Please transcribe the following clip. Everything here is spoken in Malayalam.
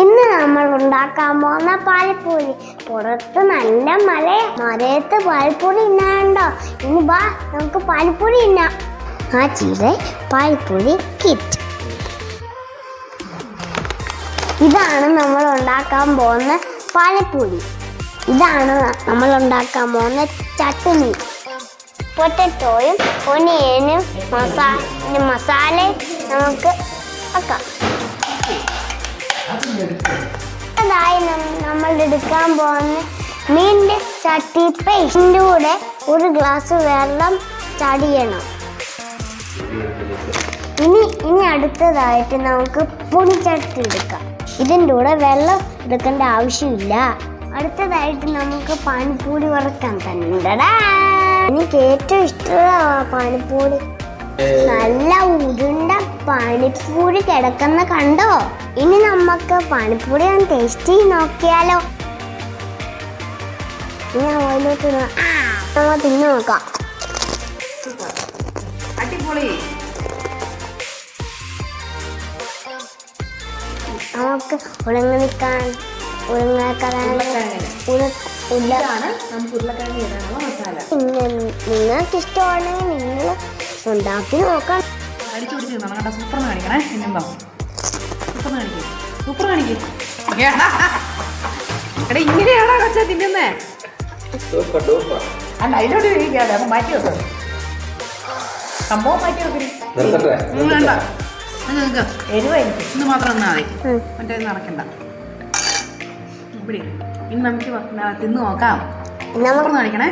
ഇന്ന് നമ്മൾ ഉണ്ടാക്കാൻ പോകുന്ന പാൽപ്പൂരി പുറത്ത് നല്ല മഴ മഴയത്ത് പാൽപ്പൂരി ഇന്നാണ്ടോ ഇനി വാ നമുക്ക് പാൽപ്പൂരി ഇന്ന ആ ചീര പാൽപ്പൂരി കിറ്റ്. ഇതാണ് നമ്മൾ ഉണ്ടാക്കാൻ പോകുന്ന പാലപ്പൂരി ഇതാണ് നമ്മൾ ഉണ്ടാക്കാൻ പോകുന്ന ചട്നി. പൊട്ടറ്റോയും ഒനിയനും മസാല മസാലയും നമുക്ക് വെക്കാം. എടുക്കാൻ പോകുന്ന മീനിന്റെ ചട്ടി പേസ്റ്റിന്റെ കൂടെ ഒരു ഗ്ലാസ് വെള്ളം ചടിയണം ഇനി ഇനി അടുത്തതായിട്ട് നമുക്ക് പുളിച്ചട്ടി എടുക്കാം. ഇതിന്റെ കൂടെ വെള്ളം എടുക്കേണ്ട ആവശ്യമില്ല. അടുത്തതായിട്ട് നമുക്ക് പാനിപ്പൂരി വറക്കാൻ തന്നെടാ എനിക്ക് ഏറ്റവും ഇഷ്ടമുള്ള പാനിപ്പൂരി. നല്ല ഉരുണ്ട പാനിപ്പൂരി കിടക്കുന്ന കണ്ടോ? ഇനി നമുക്ക് പാനിപ്പൂരി ഒന്ന് ടേസ്റ്റ് ചെയ്ത് നോക്കിയാലോ. ഞാൻ ഓയിലോട്ട് നമുക്ക് തിന്നു നോക്കാം. അടിപൊളി. നമുക്ക് ഉളങ്ങി നിൽക്കാൻ ഉരുളക്കിഴങ്ങ് നിങ്ങൾക്ക് ഇഷ്ടമാണെങ്കിൽ നിങ്ങൾ ഉണ്ടാക്കി നോക്കാം. അടിച്ചു പിടിച്ച് തിന്നണം കേട്ടോ സൂപ്പർ കാണിക്കണേ. പിന്നെന്തോ? സൂപ്പർ കാണിക്കും. സൂപ്പർ കാണിക്കും. എടാ ഇങ്ങനെയാണോ കൊച്ചാ തിന്നുന്നേ? അല്ല അതിലോട്ട് ഇരിക്കാതെ അപ്പൊ മാറ്റി വെക്കാം. സംഭവം മാറ്റി വെക്കരി വേണ്ട. അത് എരിവായിരിക്കും ഇന്ന് മാത്രം എന്നാൽ മതി. മറ്റേ നടക്കണ്ട. ഇവിടെ ഇന്ന് നമുക്ക് തിന്ന് നോക്കാം. നമുക്ക് കാണിക്കണേ.